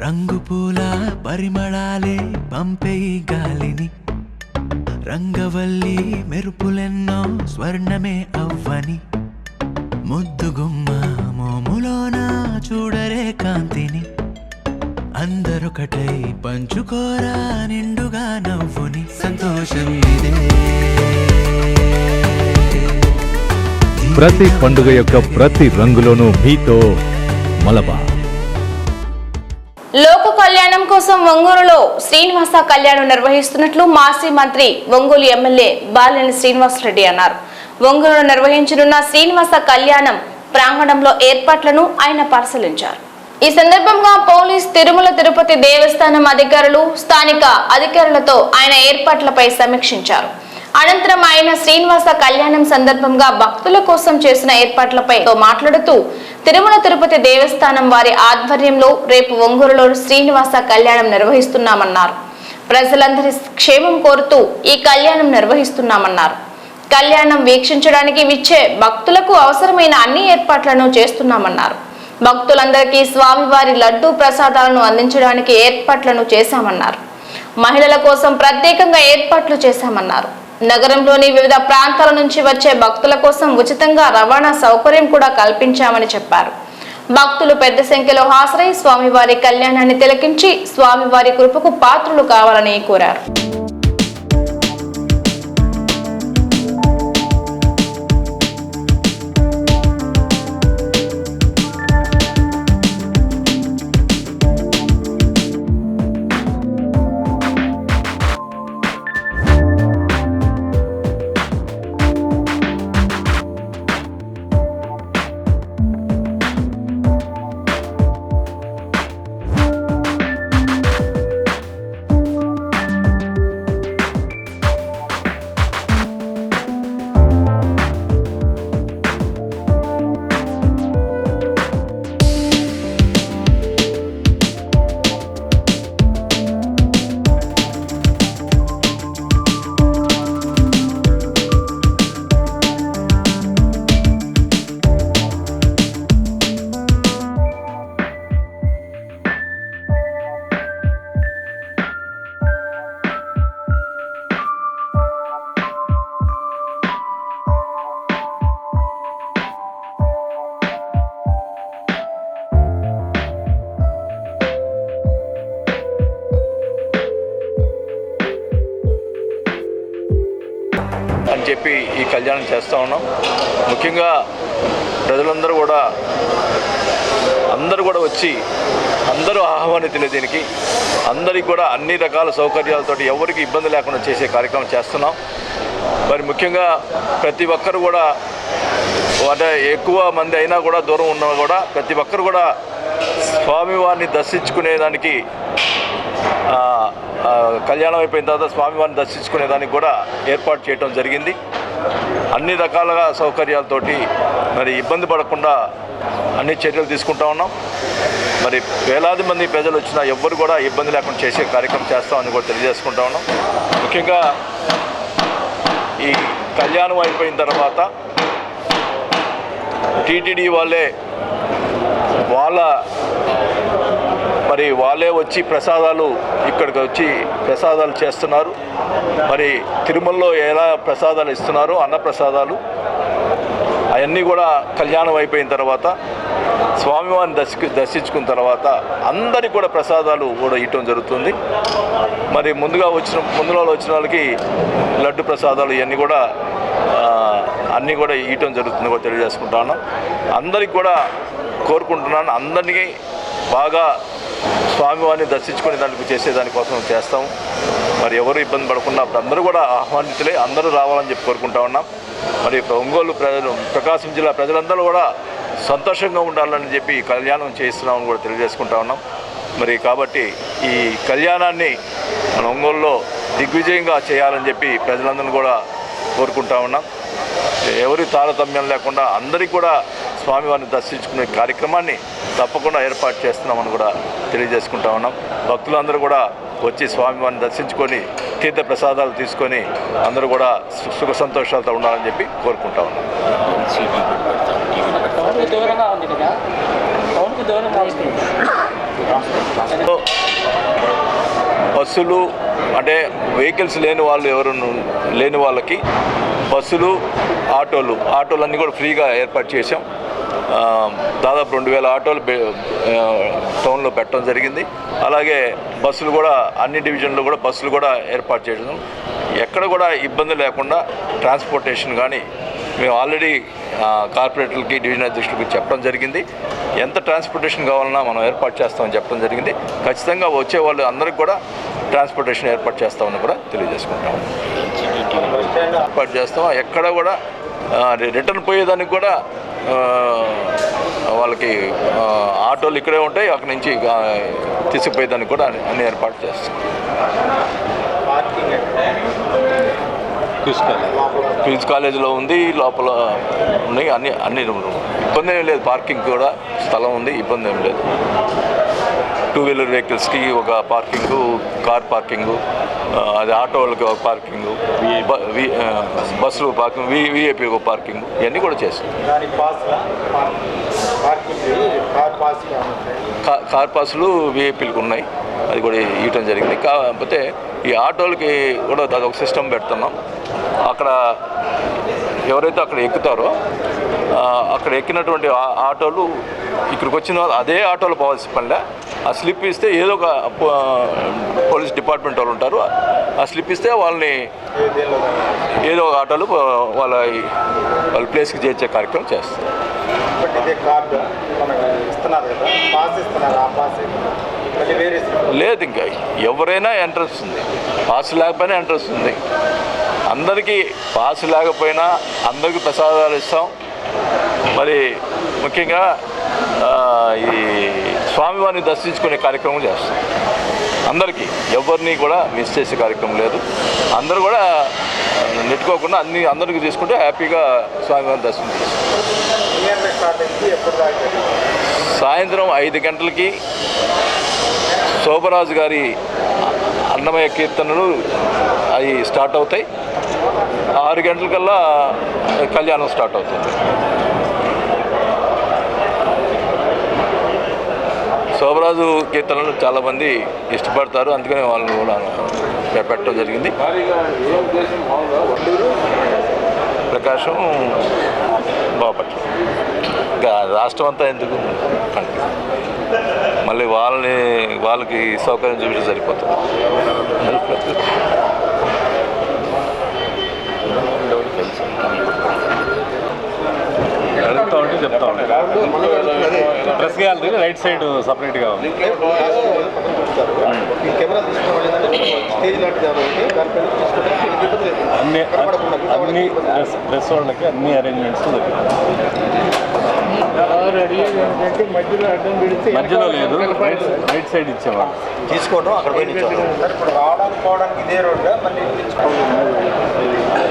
రంగు పూల పరిమళాలే పంపేయి గాలిని. రంగవల్లి మెరుపులెన్నో స్వర్ణమే అవ్వని. ముద్దుగుమ్మ మోములోన చూడరే కాంతిని. అందరొకటై పంచుకోరా నిండుగా నవ్వుని. సంతోషం ఇదే. ప్రతి పండుగ యొక్క ప్రతి రంగులోనూ మీతో మలబా లోక కళ్యాణం కోసం ఒంగోలులో శ్రీనివాస కళ్యాణం నిర్వహిస్తున్నట్లు మాజీ మంత్రి ఒంగోలు ఎమ్మెల్యే బాలినేని శ్రీనివాసరెడ్డి అన్నారు. ఒంగోలులో నిర్వహించనున్న శ్రీనివాస కళ్యాణం ప్రాంగణంలో ఏర్పాట్లను ఆయన పరిశీలించారు. ఈ సందర్భంగా పోలీస్ తిరుమల తిరుపతి దేవస్థానం అధికారులు స్థానిక అధికారులతో ఆయన ఏర్పాట్లపై సమీక్షించారు. అనంతరం ఆయన శ్రీనివాస కళ్యాణం సందర్భంగా భక్తుల కోసం చేసిన ఏర్పాట్లపై మాట్లాడుతూ తిరుమల తిరుపతి దేవస్థానం వారి ఆధ్వర్యంలో రేపు ఒంగూరులో శ్రీనివాస కళ్యాణం నిర్వహిస్తున్నామన్నారు. ప్రజలందరి క్షేమం కోరుతూ ఈ కళ్యాణం నిర్వహిస్తున్నామన్నారు. కళ్యాణం వీక్షించడానికి విచ్చే భక్తులకు అవసరమైన అన్ని ఏర్పాట్లను చేస్తున్నామన్నారు. భక్తులందరికీ స్వామివారి లడ్డూ ప్రసాదాలను అందించడానికి ఏర్పాట్లను చేశామన్నారు. మహిళల కోసం ప్రత్యేకంగా ఏర్పాట్లు చేశామన్నారు. నగరంలోని వివిధ ప్రాంతాల నుంచి వచ్చే భక్తుల కోసం ఉచితంగా రవాణా సౌకర్యం కూడా కల్పించామని చెప్పారు. భక్తులు పెద్ద సంఖ్యలో హాజరై స్వామివారి కళ్యాణాన్ని తిలకించి స్వామివారి కృపకు పాత్రులు కావాలని కోరారు. ఈ చేస్తూ ఉన్నాం. ముఖ్యంగా ప్రజలందరూ కూడా అందరూ కూడా వచ్చి అందరూ ఆహ్వానితులే దీనికి అందరికి కూడా అన్ని రకాల సౌకర్యాలతో ఎవరికి ఇబ్బంది లేకుండా చేసే కార్యక్రమం చేస్తున్నాం. మరి ముఖ్యంగా ప్రతి ఒక్కరు కూడా అంటే ఎక్కువ మంది అయినా కూడా దూరం ఉన్నా కూడా ప్రతి ఒక్కరు కూడా స్వామివారిని దర్శించుకునేదానికి కళ్యాణం అయిపోయిన తర్వాత స్వామివారిని దర్శించుకునేదానికి కూడా ఏర్పాటు చేయడం జరిగింది. అన్ని రకాలుగా సౌకర్యాలతోటి మరి ఇబ్బంది పడకుండా అన్ని చర్యలు తీసుకుంటా ఉన్నాం. మరి వేలాది మంది ప్రజలు వచ్చినా ఎవ్వరు కూడా ఇబ్బంది లేకుండా చేసే కార్యక్రమం చేస్తామని కూడా తెలియజేసుకుంటా ఉన్నాం. ముఖ్యంగా ఈ కళ్యాణం అయిపోయిన తర్వాత టీటీడీ వాళ్ళే వాళ్ళ మరి వాళ్ళే వచ్చి ప్రసాదాలు ఇక్కడికి వచ్చి ప్రసాదాలు చేస్తున్నారు. మరి తిరుమలలో ఎలా ప్రసాదాలు ఇస్తున్నారో అన్న ప్రసాదాలు అవన్నీ కూడా కళ్యాణం అయిపోయిన తర్వాత స్వామివారిని దర్శి దర్శించుకున్న తర్వాత అందరికి కూడా ప్రసాదాలు కూడా ఇవ్వడం జరుగుతుంది. మరి ముందుగా వచ్చిన ముందులో వచ్చిన వాళ్ళకి లడ్డు ప్రసాదాలు ఇవన్నీ కూడా అన్నీ కూడా ఇవ్వటం జరుగుతుంది కూడా తెలియజేసుకుంటాను అందరికి కూడా కోరుకుంటున్నాను. అందరినీ బాగా స్వామివారిని దర్శించుకునే దానికి చేసే దానికోసం చేస్తాం. మరి ఎవరు ఇబ్బంది పడకుండా అందరూ కూడా ఆహ్వానితులే అందరూ రావాలని చెప్పి కోరుకుంటా ఉన్నాం. మరి ఒంగోలు ప్రజలు ప్రకాశం జిల్లా ప్రజలందరూ కూడా సంతోషంగా ఉండాలని చెప్పి కళ్యాణం చేస్తున్నామని కూడా తెలియజేసుకుంటా ఉన్నాం. మరి కాబట్టి ఈ కళ్యాణాన్ని మన ఒంగోలులో దిగ్విజయంగా చేయాలని చెప్పి ప్రజలందరినీ కూడా కోరుకుంటా ఉన్నాం. ఎవరి తారతమ్యం లేకుండా అందరికీ కూడా స్వామివారిని దర్శించుకునే కార్యక్రమాన్ని తప్పకుండా ఏర్పాటు చేస్తున్నామని కూడా తెలియజేసుకుంటా ఉన్నాం. భక్తులందరూ కూడా వచ్చి స్వామివారిని దర్శించుకొని తీర్థ ప్రసాదాలు తీసుకొని అందరూ కూడా సుఖ సంతోషాలతో ఉండాలని చెప్పి కోరుకుంటా ఉన్నాం. బస్సులు అంటే వెహికల్స్ లేని వాళ్ళు ఎవరు లేని వాళ్ళకి బస్సులు ఆటోలు ఆటోలు అన్నీ కూడా ఫ్రీగా ఏర్పాటు చేసాం దాదాపు రెండు వేల ఆటోలు టౌన్లో పెట్టడం జరిగింది. అలాగే బస్సులు కూడా అన్ని డివిజన్లో కూడా బస్సులు కూడా ఏర్పాటు చేయడం. ఎక్కడ కూడా ఇబ్బంది లేకుండా ట్రాన్స్పోర్టేషన్ కానీ మేము ఆల్రెడీ కార్పొరేటర్లకి డివిజన్ అధ్యక్షులకి చెప్పడం జరిగింది. ఎంత ట్రాన్స్పోర్టేషన్ కావాలన్నా మనం ఏర్పాటు చేస్తామని చెప్పడం జరిగింది. ఖచ్చితంగా వచ్చే వాళ్ళు అందరికి కూడా ట్రాన్స్పోర్టేషన్ ఏర్పాటు చేస్తామని కూడా తెలియజేసుకుంటాం. ఏర్పాటు చేస్తాం. ఎక్కడ కూడా రిటర్న్ పోయేదానికి కూడా వాళ్ళకి ఆటోలు ఇక్కడే ఉంటాయి అక్కడి నుంచి తీసుకుపోయేదానికి కూడా అన్ని- అన్ని ఏర్పాటు చేస్తాం. క్వీన్స్ కాలేజీలో ఉంది లోపల ఉన్నాయి అన్ని అన్ని ఇబ్బంది ఏం లేదు పార్కింగ్ కూడా స్థలం ఉంది ఇబ్బంది ఏం లేదు. టూ వీలర్ వెహికల్స్కి ఒక పార్కింగు కార్ పార్కింగు అది ఆటో వాళ్ళకి ఒక పార్కింగు బస్సులు పార్కింగ్ వి విఐపి ఒక పార్కింగ్ ఇవన్నీ కూడా చేస్తాం. కార్ పాసులు విఐపీలకు ఉన్నాయి. అది కూడా ఇవ్వటం జరిగింది. కాకపోతే ఈ ఆటోలకి కూడా అదొక సిస్టమ్ పెడుతున్నాం. అక్కడ ఎవరైతే అక్కడ ఎక్కుతారో అక్కడ ఎక్కినటువంటి ఆటోలు ఇక్కడికి వచ్చిన వాళ్ళు అదే ఆటోలో పోవాల్సిన పనిలే. ఆ స్లిప్ ఇస్తే ఏదో ఒక పోలీస్ డిపార్ట్మెంట్ వాళ్ళు ఉంటారు. ఆ స్లిప్ ఇస్తే వాళ్ళని ఏదో ఒక ఆటోలు వాళ్ళ వాళ్ళ ప్లేస్కి చేర్చే కార్యక్రమం చేస్తారు. లేదు ఇంకా ఎవరైనా ఎంట్రెన్స్ ఉంది. పాస్ లేకపోయినా ఎంట్రెన్స్ ఉంది. అందరికీ పాస్ లేకపోయినా అందరికీ ప్రసాదాలు ఇస్తాం. మరి ముఖ్యంగా ఈ స్వామివారిని దర్శించుకునే కార్యక్రమం చేస్తాం అందరికీ. ఎవరిని కూడా మిస్ చేసే కార్యక్రమం లేదు. అందరూ కూడా నెట్టుకోకుండా అన్ని అందరికీ తీసుకుంటే హ్యాపీగా స్వామివారిని దర్శనం సాయంత్రం ఐదు గంటలకి శోభరాజు గారి అన్నమయ కీర్తనలు అవి స్టార్ట్ అవుతాయి. ఆరు గంటలకల్లా కళ్యాణం స్టార్ట్ అవుతుంది. శోభరాజు కీర్తనలు చాలామంది ఇష్టపడతారు. అందుకని వాళ్ళని కూడా పెట్టడం జరిగింది. ప్రకాశం బాపట్ల. ఇంకా రాష్ట్రం అంతా ఎందుకు? మళ్ళీ వాళ్ళని వాళ్ళకి సౌకర్యం చూపించి సరిపోతుంది. అడుగుతా ఉంటే చెప్తా ఉంటాను ప్రెస్ గ్యాలరీ రైట్ సైడ్ సపరేట్గా ఉంది. అన్ని ప్రెస్ ప్రెస్ వాళ్ళకి అన్ని అరేంజ్మెంట్స్ మధ్యలో లేదు రైట్ సైడ్ ఇచ్చేవాళ్ళు. తీసుకోవడం అక్కడ రావడానికి పోవడానికి ఇదే రోడ్డు? మళ్ళీ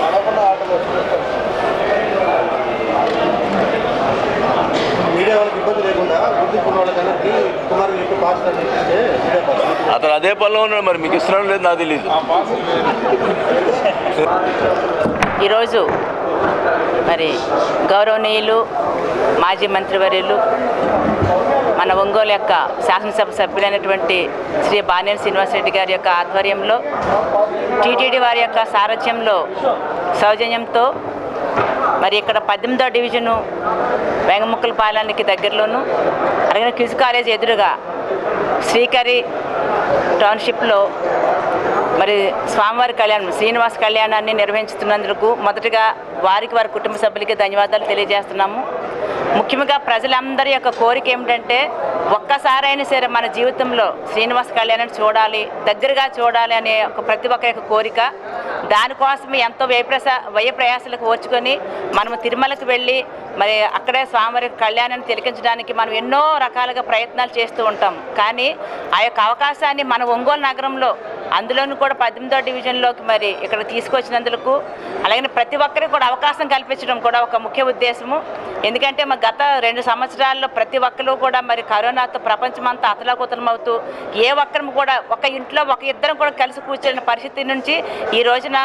రావకుండా ఆటోలో మీడియా వాళ్ళకి ఇబ్బంది లేకుండా గుర్తింపున్న వాళ్ళకి కుమార్ మీకు పాస్ అతను అదే పనిలో ఉన్నాడు మరి మీకు ఇస్తున్నాడు లేదు నాకు తెలియదు ఈరోజు మరి గౌరవనీయులు మాజీ మంత్రివర్యులు మన ఒంగోలు యొక్క శాసనసభ సభ్యులైనటువంటి శ్రీ బానేని శ్రీనివాసరెడ్డి గారి యొక్క ఆధ్వర్యంలో టీటీడీ వారి యొక్క సారథ్యంలో సౌజన్యంతో మరి ఇక్కడ పద్దెనిమిదో డివిజను వెంగముక్కల పాలనకి దగ్గరలోను అలాగే క్యూజ్ కాలేజ్ ఎదురుగా శ్రీకరి టౌన్షిప్లో మరి స్వామివారి కళ్యాణం శ్రీనివాస కళ్యాణాన్ని నిర్వహించుతున్నందుకు మొదటగా వారికి వారి కుటుంబ సభ్యులకి ధన్యవాదాలు తెలియజేస్తున్నాము. ముఖ్యంగా ప్రజలందరి యొక్క కోరిక ఏమిటంటే ఒక్కసారైనా సరే మన జీవితంలో శ్రీనివాస కళ్యాణాన్ని చూడాలి దగ్గరగా చూడాలి అనే ఒక ప్రతి ఒక్కరి యొక్క కోరిక దానికోసం ఎంతో వ్యయప్రస వ్యయ ప్రయాసాలకు ఓర్చుకొని మనము తిరుమలకు వెళ్ళి మరి అక్కడే స్వామివారి కళ్యాణాన్ని తిలకించడానికి మనం ఎన్నో రకాలుగా ప్రయత్నాలు చేస్తూ ఉంటాం. కానీ ఆ యొక్క అవకాశాన్ని మన ఒంగోలు నగరంలో అందులోనూ కూడా పద్దెనిమిదో డివిజన్లోకి మరి ఇక్కడ తీసుకొచ్చినందుకు అలాగే ప్రతి ఒక్కరికి కూడా అవకాశం కల్పించడం కూడా ఒక ముఖ్య ఉద్దేశము. ఎందుకంటే మా గత రెండు సంవత్సరాల్లో ప్రతి ఒక్కరు కూడా మరి కరోనాతో ప్రపంచమంతా అతలాకుతలమవుతూ ఏ ఒక్కరు కూడా ఒక ఇంట్లో ఒక ఇద్దరం కూడా కలిసి కూర్చున్న పరిస్థితి నుంచి ఈ రోజున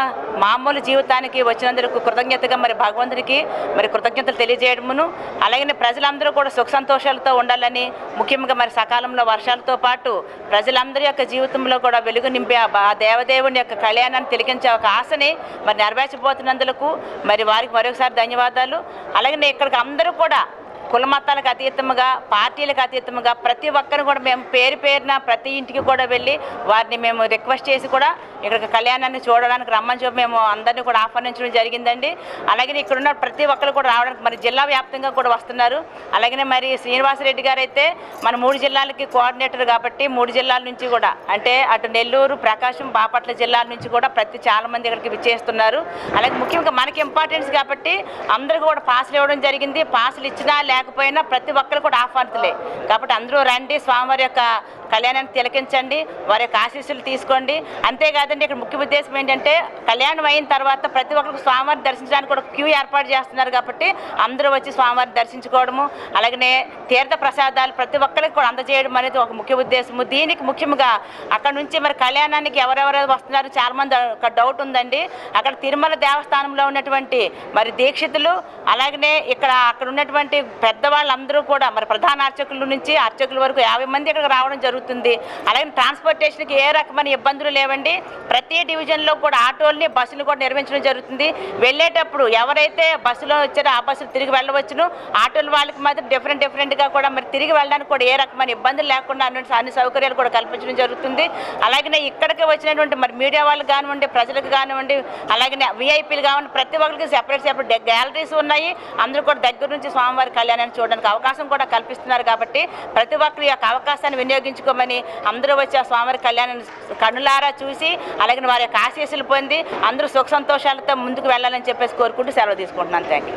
మామూలు జీవితానికి వచ్చినందుకు కృతజ్ఞతగా మరి భగవంతునికి మరి కృతజ్ఞతలు తెలియజేయడమును అలాగే ప్రజలందరూ కూడా సుఖ సంతోషాలతో ఉండాలని ముఖ్యంగా మరి సకాలంలో వర్షాలతో పాటు ప్రజలందరి యొక్క జీవితంలో కూడా వెలుగు నింపే ఆ బా- దేవదేవుని యొక్క కళ్యాణాన్ని తిలకించే ఒక ఆశని మరి నెరవేర్చబోతున్నందులకు మరి వారికి మరొకసారి ధన్యవాదాలు. అలాగే ఇక్కడికి అందరూ కూడా కుల మతాలకు అతీతంగా పార్టీలకు అతీతంగా ప్రతి ఒక్కరు కూడా మేము పేరు పేరున ప్రతి ఇంటికి కూడా వెళ్ళి వారిని మేము రిక్వెస్ట్ చేసి కూడా ఇక్కడ కళ్యాణాన్ని చూడడానికి రమ్మని చెప్పి మేము అందరినీ కూడా ఆహ్వానించడం జరిగిందండి. అలాగే ఇక్కడ ఉన్న ప్రతి ఒక్కరు కూడా రావడానికి మరి జిల్లా వ్యాప్తంగా కూడా వస్తున్నారు. అలాగనే మరి శ్రీనివాసరెడ్డి గారు అయితే మన మూడు జిల్లాలకి కోఆర్డినేటర్ కాబట్టి మూడు జిల్లాల నుంచి కూడా అంటే అటు నెల్లూరు ప్రకాశం బాపట్ల జిల్లాల నుంచి కూడా ప్రతి చాలామంది ఇక్కడికి విచ్చేస్తున్నారు. అలాగే ముఖ్యంగా మనకి ఇంపార్టెన్స్ కాబట్టి అందరికీ కూడా పాసులు ఇవ్వడం జరిగింది. పాసులు ఇచ్చినా లేకపోయినా ప్రతి ఒక్కరు కూడా ఆహ్వానితులే. కాబట్టి అందరూ రండి స్వామివారి యొక్క కళ్యాణాన్ని తిలకించండి వారి యొక్క ఆశీస్సులు తీసుకోండి. అంతేకాదండి ఇక్కడ ముఖ్య ఉద్దేశం ఏంటంటే కళ్యాణం అయిన తర్వాత ప్రతి ఒక్కరికి స్వామివారిని దర్శించడానికి కూడా క్యూ ఏర్పాటు చేస్తున్నారు కాబట్టి అందరూ వచ్చి స్వామివారిని దర్శించుకోవడము అలాగనే తీర్థ ప్రసాదాలు ప్రతి ఒక్కరికి కూడా అందజేయడం అనేది ఒక ముఖ్య ఉద్దేశము. దీనికి ముఖ్యంగా అక్కడ నుంచి మరి కళ్యాణానికి ఎవరెవరు వస్తున్నారు చాలామంది ఒక డౌట్ ఉందండి. అక్కడ తిరుమల దేవస్థానంలో ఉన్నటువంటి మరి దీక్షితులు అలాగనే ఇక్కడ అక్కడ ఉన్నటువంటి పెద్దవాళ్ళందరూ కూడా మరి ప్రధాన అర్చకుల నుంచి అర్చకుల వరకు యాభై మంది ఇక్కడికి రావడం జరుగుతుంది. అలాగే ట్రాన్స్పోర్టేషన్కి ఏ రకమైన ఇబ్బందులు లేవండి. ప్రతి డివిజన్లో కూడా ఆటోల్ని బస్సులు కూడా నిర్మించడం జరుగుతుంది. వెళ్ళేటప్పుడు ఎవరైతే బస్సులో వచ్చారో ఆ బస్సులు తిరిగి వెళ్ళవచ్చును. ఆటోల వాళ్ళకి మాత్రం డిఫరెంట్ డిఫరెంట్గా కూడా మరి తిరిగి వెళ్ళడానికి కూడా ఏ రకమైన ఇబ్బందులు లేకుండా అన్ని అన్ని సౌకర్యాలు కూడా కల్పించడం జరుగుతుంది. అలాగే ఇక్కడికి వచ్చినటువంటి మరి మీడియా వాళ్ళకి కానివ్వండి ప్రజలకు కానివ్వండి అలాగే విఐపీలు కానివ్వండి ప్రతి ఒక్కరికి సెపరేట్ సెపరేట్ గ్యాలరీస్ ఉన్నాయి. అందరూ కూడా దగ్గర నుంచి స్వామివారి కళ్యాణాన్ని చూడడానికి అవకాశం కూడా కల్పిస్తున్నారు కాబట్టి ప్రతి ఒక్కరు యొక్క అవకాశాన్ని వినియోగించుకోమని అందరూ వచ్చి ఆ స్వామివారి కళ్యాణాన్ని కన్నులారా చూసి అలాగే వారి యొక్క ఆశీస్సులు పొంది అందరూ సుఖ సంతోషాలతో ముందుకు వెళ్ళాలని చెప్పేసి కోరుకుంటూ సెలవు తీసుకుంటున్నాను. Thank you